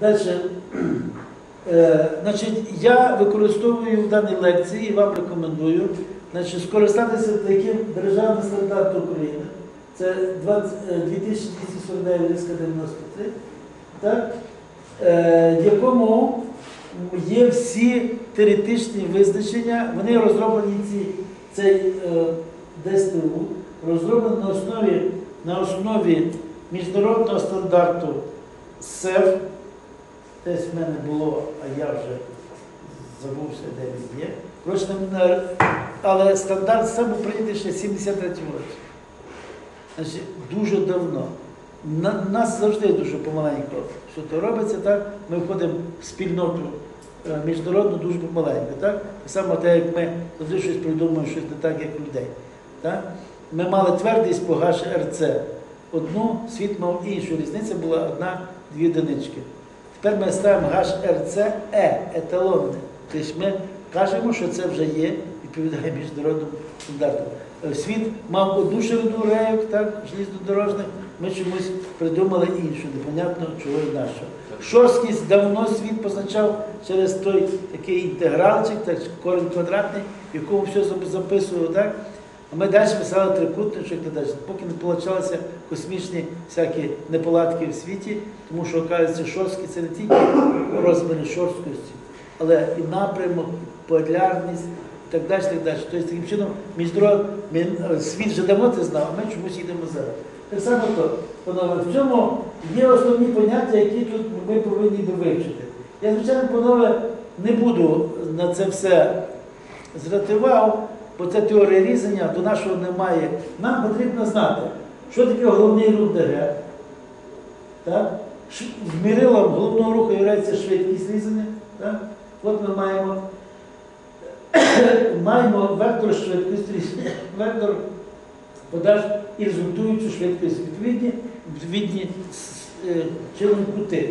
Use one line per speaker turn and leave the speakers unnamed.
Далі. Е, значить, я використовую в даній лекції і вам рекомендую значить, скористатися таким державним стандартом України. Це 20, е, 2249 93, так? Е, якому є всі теоретичні визначення, вони розроблені ці, цей е, ДСТУ, розроблені на основі, на основі міжнародного стандарту СЕФ. Десь в мене було, а я вже забувся, де він є. Коротше, але стандарт СЕФ був прийнятий ще в 73-му році. Значить, дуже давно. На, нас завжди дуже помаленько, що то робиться, так? Ми входимо в спільноту е, міжнародну дуже помаленько, так? Само те, як ми завжди щось придумуємо, щось не так, як людей. Так? Ми мали твердість по ГРЦ. Одну, світ мав іншу. Різниця була одна-дві одинички. Тепер ми ставимо ГРЦ Е, еталонне. Тобто ми кажемо, що це вже є, відповідає міжнародному стандарту. Е, Світ мав одну ширину рейок, так, желізнодорожних, ми чомусь придумали іншу, непонятно чого і нашого. Шорсткість давно світ позначав через той такий інтегралчик, так, корінь квадратний, в якому все записував, так? А ми далі писали трикутничок і далі, поки не получалися космічні всякі неполадки в світі, тому що, оказується, шорсткі це не тільки розміри шорсткості, але і напрямок, і полярність і так далі. так далі. Тобто таким чином міжнарод, мі- е, світ вже давно це знав, а ми чомусь їдемо зараз. Так само то, панове, в цьому є основні поняття, які тут ми повинні би вивчити. Я, звичайно, панове, не буду на це все звертати увагу, бо це теорія різання, до нашого немає. Нам потрібно знати, що таке головний рух ДГ. Так? Головного руху є швидкість різання. Так? От ми маємо, маємо вектор швидкості різання, вектор подаж і результуючу швидкість відповідні, відповідні е, чином крути.